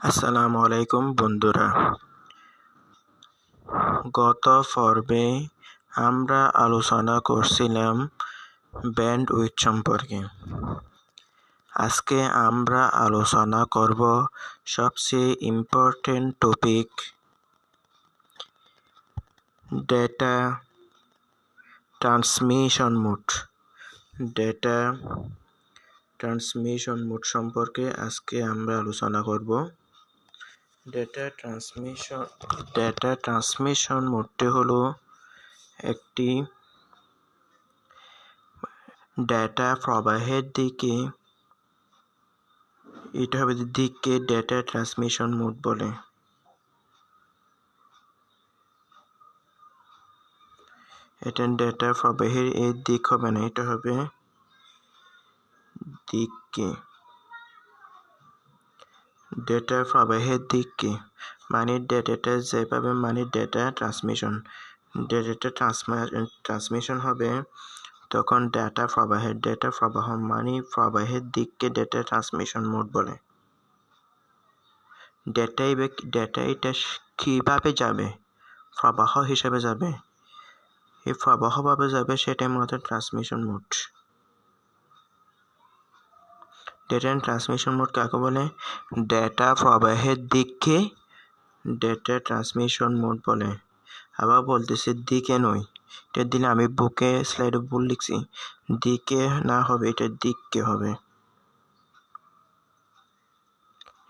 আসসালামু আলাইকুম বন্ধুরা। গত পর্বে আমরা আলোচনা করছিলাম ব্যান্ড উইথ সম্পর্কে। আজকে আমরা আলোচনা করব সবচেয়ে important topic data transmission mode data transmission mode সম্পর্কে আজকে আমরা আলোচনা করব। ডেটা ট্রান্সমিশন ডেটা ট্রান্সমিশন মোডটি হলো একটি ডেটা প্রবাহের দিকে, এটা হবে দিককে ডেটা ট্রান্সমিশন মোড বলে। এটা ডেটা প্রবাহের এই দিক হবে না, এটা হবে দিককে ডেটা প্রবাহের দিককে মানে ডেটাটা যেভাবে মানে ডেটা ট্রান্সমিশন ডেটা ট্রান্সমিশন হবে তখন ডেটা প্রবাহের ডেটা প্রবাহ মানে প্রবাহের দিককে ডেটা ট্রান্সমিশন মোড বলে। ডেটাই ডেটা এটা কীভাবে যাবে? প্রবাহ হিসেবে যাবে। এই প্রবাহভাবে যাবে সেটাই মূলত transmission mode. Data transmission mode কাকে বলে? ডেটা প্রবাহের দিককে ডেটা ট্রান্সমিশন মোড বলে। আবার বলতেছে দিকে নয়। এটা দিলে আমি বুকে স্লাইডে ভুল লিখছি, দিকে না হবে, এটা দিককে হবে।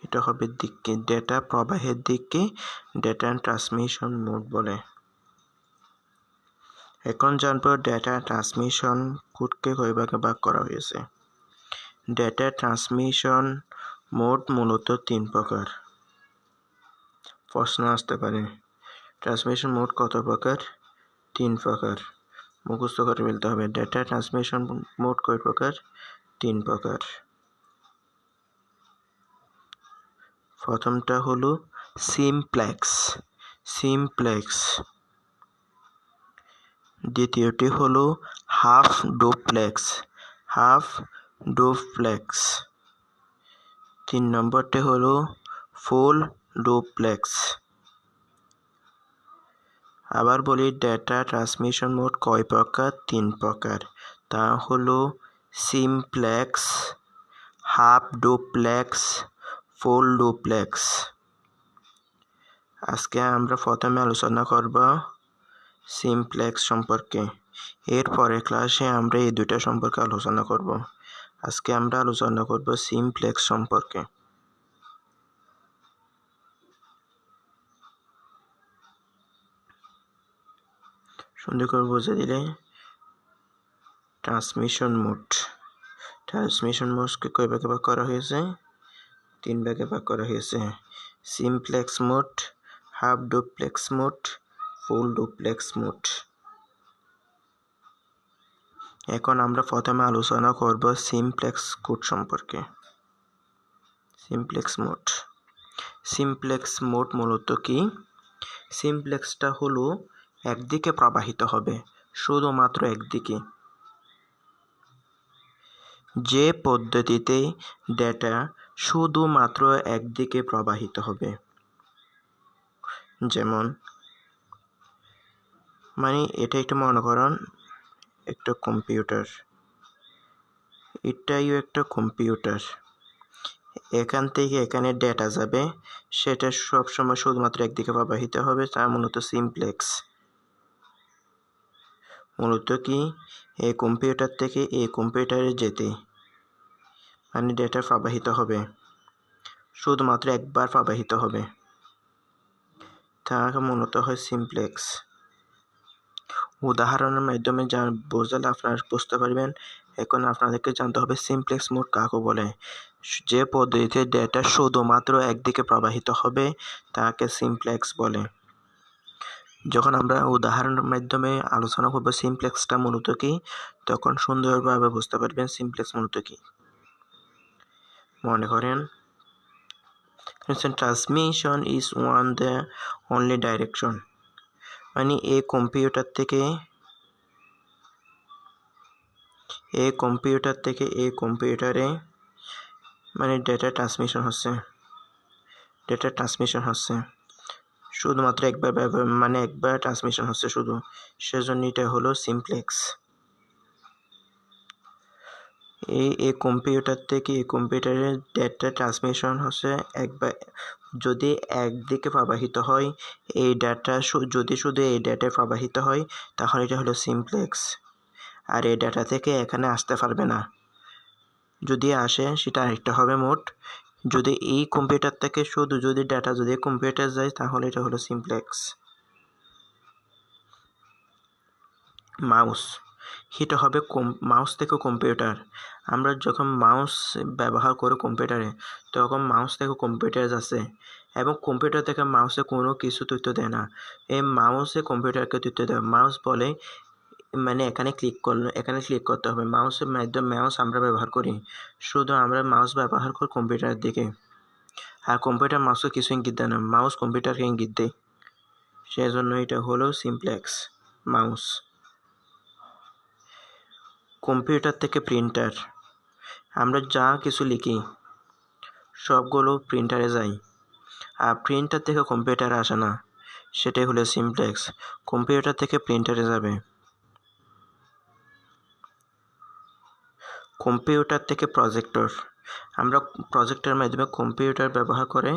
এটা হবে দিককে ডেটা প্রবাহের দিককে ডেটা ট্রান্সমিশন মোড বলে। এখন জানব ডেটা ট্রান্সমিশন কোডকে কয় ভাগে ভাগ করা হয়েছে। ডেটা ট্রান্সমিশন মোড মূলত তিন প্রকার। প্রশ্ন আসতে পারে ট্রান্সমিশন মোড কত প্রকার? তিন প্রকার। মুখস্থ করে ফেলতে হবে ডেটা ট্রান্সমিশন মোড কয় প্রকার? তিন প্রকার। প্রথমটা হলো সিমপ্লেক্স সিমপ্লেক্স দ্বিতীয়টি হলো হাফ ডুপ্লেক্স হাফ ডুপ্লেক্স। তিন নম্বরটি হলো ফুল ডুপ্লেক্স। আবার বলি, ডেটা ট্রান্সমিশন মোড কয় প্রকার? তিন প্রকার। তা হলো simplex, half duplex, full duplex. আজকে আমরা প্রথমে আলোচনা করব সিমপ্লেক্স সম্পর্কে। এরপরে ক্লাসে আমরা এই দুইটা সম্পর্কে আলোচনা করব। আজকে আমরা আলোচনা করব সিমপ্লেক্স সম্পর্কে। সুন্দর করে বুঝে দিলে ট্রান্সমিশন মোড ট্রান্সমিশন মোডকে কয় ভাগে ভাগ করা হয়েছে? তিন ভাগে ভাগ করা হয়েছে। Simplex mode half duplex mode full duplex mode এখন আমরা প্রথমে আলোচনা করব সিমপ্লেক্স কোড সম্পর্কে। Simplex mode. সিমপ্লেক্স মোড মূলত কি? সিমপ্লেক্সটা হলো একদিকে প্রবাহিত হবে, শুধুমাত্র একদিকে। যে পদ্ধতিতে ডেটা শুধুমাত্র একদিকে প্রবাহিত হবে, যেমন মানে এটা একটু মনে করেন একটা কম্পিউটার এটাইও একটা কম্পিউটার এখান থেকে এখানে ডেটা যাবে। সেটা সবসময় শুধুমাত্র একদিকে প্রবাহিত হবে, তা মূলত সিমপ্লেক্স মূলত কি? এই কম্পিউটার থেকে এই কম্পিউটারে যেতে। মানে ডেটা প্রবাহিত হবে। শুধুমাত্র একবার প্রবাহিত হবে। তা মূলত হয় সিমপ্লেক্স উদাহরণের মাধ্যমে যা বোঝালে আপনারা বুঝতে পারবেন। এখন আপনাদেরকে জানতে হবে সিমপ্লেক্স মোড কাকে বলে। যে পদ্ধতিতে ডেটা শুধুমাত্র একদিকে প্রবাহিত হবে, তাকে সিমপ্লেক্স বলে। যখন আমরা উদাহরণের মাধ্যমে আলোচনা করব সিমপ্লেক্সটা মূলত কি, তখন সুন্দরভাবে বুঝতে পারবেন সিমপ্লেক্স মূলত কি। মনে করেন transmission is one the only direction মানে এ কম্পিউটার থেকে এ কম্পিউটার থেকে এ কম্পিউটারে মানে ডেটা ট্রান্সমিশন হচ্ছে। ডেটা ট্রান্সমিশন হচ্ছে। শুধুমাত্র একবার মানে একবার ট্রান্সমিশন হচ্ছে শুধু। সেজন্য এটা হলো সিমপ্লেক্স এই এই কম্পিউটার থেকে এই কম্পিউটারের ডেটা ট্রান্সমিশন হচ্ছে একবার যদি একদিকে প্রবাহিত হয়, এই ডাটা যদি শুধু এই ডেটায় প্রবাহিত হয়, তাহলে এটা হলো সিমপ্লেক্স আর এই ডাটা থেকে এখানে আসতে পারবে না। যদি আসে, সেটা আরেকটা হবে মোট। যদি এই কম্পিউটার থেকে শুধু যদি ডাটা যদি কম্পিউটার যায়, তাহলে এটা হলো সিমপ্লেক্স মাউস। এটা হবে কম, মাউস থেকে কম্পিউটার। আমরা যখন মাউস ব্যবহার করি কম্পিউটারে, তখন মাউস থেকে কম্পিউটার যাচ্ছে এবং কম্পিউটার থেকে মাউসে কোনো কিছু তথ্য দেয় না। এই মাউসে কম্পিউটারকে তথ্য দেয়। মাউস বলে মানে এখানে ক্লিক করলে, এখানে ক্লিক করতে হবে। মাউসের মাধ্যমে মাউস আমরা ব্যবহার করি। শুধু আমরা মাউস ব্যবহার করি কম্পিউটারের দিকে। আর কম্পিউটার মাউসকে কিছু ইঙ্গিত দেয় না। মাউস কম্পিউটারকে ইঙ্গিত দেয়। সেই জন্য এটা হলো সিমপ্লেক্স মাউস। কম্পিউটার থেকে প্রিন্টার। আমরা যা কিছু লিখি, সবগুলো প্রিন্টারে যায় আর প্রিন্টার থেকে কম্পিউটারে আসে না। সেটাই হলো সিমপ্লেক্স। কম্পিউটার থেকে প্রিন্টারে যাবে। কম্পিউটার থেকে প্রজেক্টর। আমরা প্রজেক্টের মাধ্যমে কম্পিউটার ব্যবহার করে,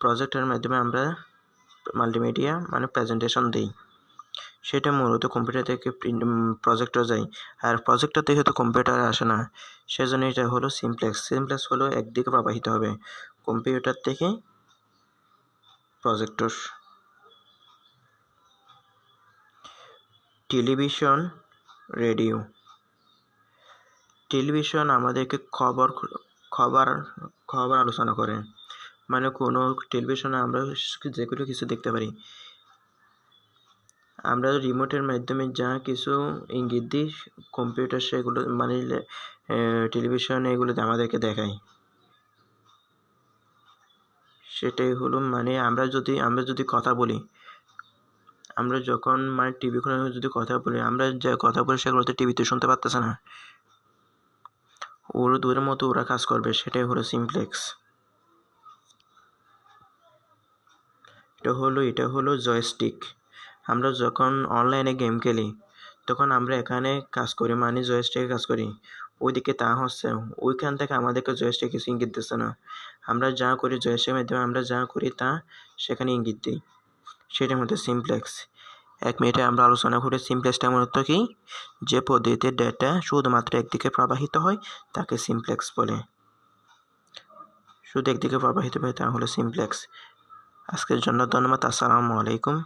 প্রজেক্টের মাধ্যমে আমরা মাল্টিমিডিয়া মানে প্রেজেন্টেশন দিই। সেটা মূলত কম্পিউটার থেকে প্রিন্ট প্রজেক্টর যায়, আর প্রজেক্টর থেকে তো কম্পিউটারে আসে না। সেজন্য এটা হলো সিমপ্লেক্স সিমপ্লেক্স হলো একদিকে প্রবাহিত হবে কম্পিউটার থেকে প্রজেক্টর টেলিভিশন রেডিও টেলিভিশন আমাদেরকে খবর খবর খবর আলোচনা করে। মানে কোনো টেলিভিশনে আমরা যে কোনো কিছু দেখতে পারি। আমরা রিমোটের মাধ্যমে যা কিছু ইঙ্গিত দিই কম্পিউটার সেগুলো মানে টেলিভিশন এগুলোতে আমাদেরকে দেখায় সেটাই হলো মানে আমরা যদি আমরা যদি কথা বলি, আমরা যখন মানে টিভি খুলে যদি কথা বলি, আমরা যে কথা বলি সেগুলো তো টিভিতে শুনতে পারতেছে না। ওর দূরের মতো ওরা কাজ করবে, সেটাই হলো সিমপ্লেক্স এটা হলো এটা হলো জয়স্টিক আমরা যখন অনলাইনে গেম খেলি, তখন আমরা এখানে কাজ করি মানে জয়স্টিকে কাজ করি। ওইদিকে তা হচ্ছে, ওইখান থেকে আমাদেরকে জয়স্টিক কিছু ইঙ্গিত দিচ্ছে না। আমরা যা করি জয়স্টিকের মাধ্যমে, আমরা যা করি তা সেখানে ইঙ্গিত দিই। সেটার মধ্যে সিমপ্লেক্স এক মিনিটে আমরা আলোচনা করি সিমপ্লেক্সটা মূলত কি? যে পদ্ধতিতে ডেটা শুধুমাত্র একদিকে প্রবাহিত হয়, তাকে সিমপ্লেক্স বলে। শুধু একদিকে প্রবাহিত হয়, তা হলো সিমপ্লেক্স আজকের জন্য ধন্যবাদ, আসসালামু আলাইকুম।